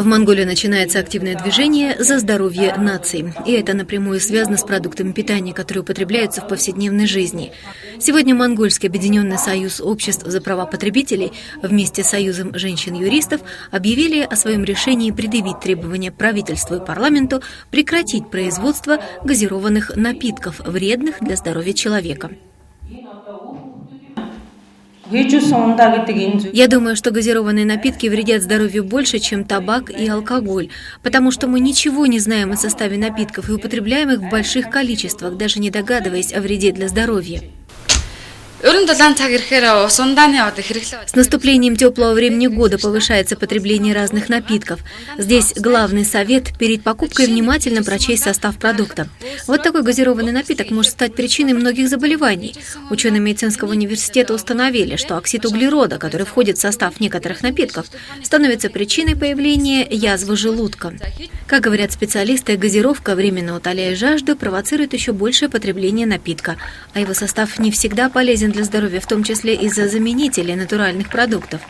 В Монголии начинается активное движение за здоровье нации. И это напрямую связано с продуктами питания, которые употребляются в повседневной жизни. Сегодня Монгольский объединенный союз обществ за права потребителей вместе с Союзом женщин-юристов объявили о своем решении предъявить требования правительству и парламенту прекратить производство газированных напитков, вредных для здоровья человека. Я думаю, что газированные напитки вредят здоровью больше, чем табак и алкоголь, потому что мы ничего не знаем о составе напитков и употребляем их в больших количествах, даже не догадываясь о вреде для здоровья. С наступлением теплого времени года повышается потребление разных напитков. Здесь главный совет перед покупкой внимательно прочесть состав продукта. Вот такой газированный напиток может стать причиной многих заболеваний. Ученые медицинского университета установили, что оксид углерода, который входит в состав некоторых напитков, становится причиной появления язвы желудка. Как говорят специалисты, газировка, временно утоляя жажду, провоцирует еще большее потребление напитка, а его состав не всегда полезен для здоровья, в том числе из-за заменителей натуральных продуктов.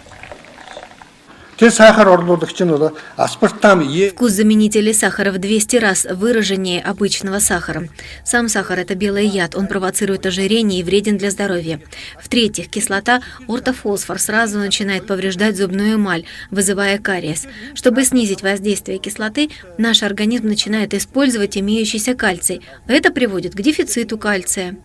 Вкус заменителей сахара в 200 раз выраженнее обычного сахара. Сам сахар – это белый яд, он провоцирует ожирение и вреден для здоровья. В-третьих, кислота ортофосфор сразу начинает повреждать зубную эмаль, вызывая кариес. Чтобы снизить воздействие кислоты, наш организм начинает использовать имеющийся кальций. Это приводит к дефициту кальция.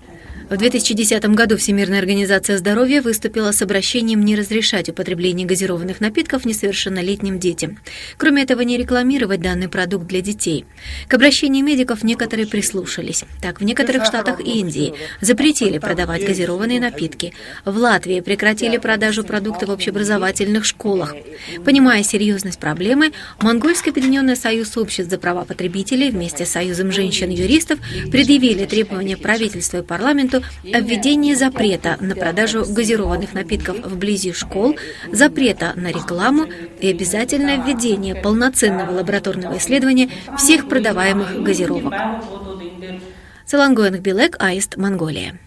В 2010 году Всемирная организация здоровья выступила с обращением не разрешать употребление газированных напитков несовершеннолетним детям. Кроме этого, не рекламировать данный продукт для детей. К обращению медиков некоторые прислушались. Так, в некоторых штатах Индии запретили продавать газированные напитки. В Латвии прекратили продажу продуктов в общеобразовательных школах. Понимая серьезность проблемы, Монгольский объединенный союз обществ за права потребителей вместе с Союзом женщин-юристов предъявили требования правительству и парламенту проекту о запрета на продажу газированных напитков вблизи школ, запрета на рекламу и обязательное введение полноценного лабораторного исследования всех продаваемых газировок. Салангоинг Билек, Аист, Монголия.